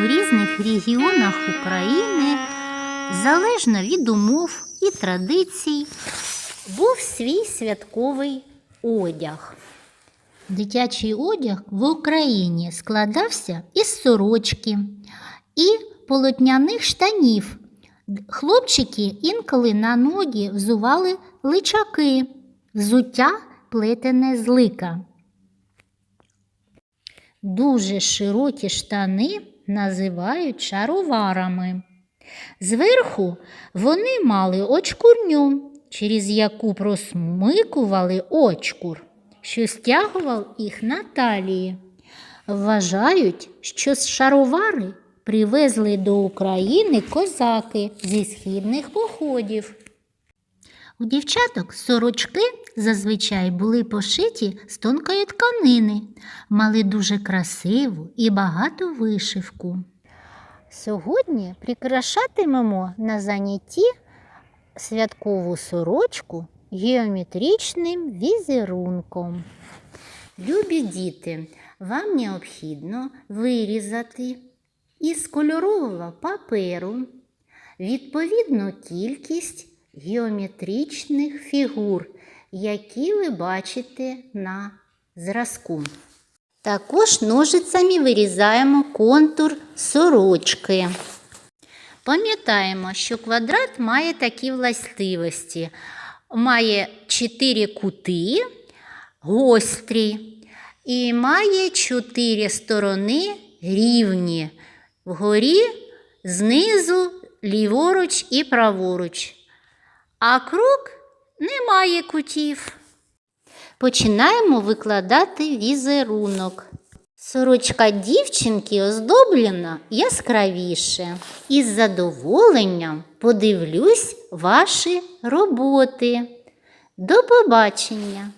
У різних регіонах України, залежно від умов і традицій, був свій святковий одяг. Дитячий одяг в Україні складався із сорочки і полотняних штанів. Хлопчики інколи на ноги взували личаки, взуття плетене з лика. Дуже широкі штани називають шароварами. Зверху вони мали очкурню, через яку просмикували очкур, що стягував їх на талії. Вважають, що з шаровари привезли до України козаки зі східних походів. У дівчаток сорочки зазвичай були пошиті з тонкої тканини, мали дуже красиву і багату вишивку. Сьогодні прикрашатимемо на занятті святкову сорочку геометричним візерунком. Любі діти, вам необхідно вирізати із кольорового паперу відповідну кількість геометричних фігур, які ви бачите на зразку. Також ножицями вирізаємо контур сорочки. Пам'ятаємо, що квадрат має такі властивості. Має чотири кути гострі і має чотири сторони рівні. Вгорі, знизу, ліворуч і праворуч. А круг не має кутів. Починаємо викладати візерунок. Сорочка дівчинки оздоблена яскравіше. Із задоволенням подивлюсь ваші роботи. До побачення!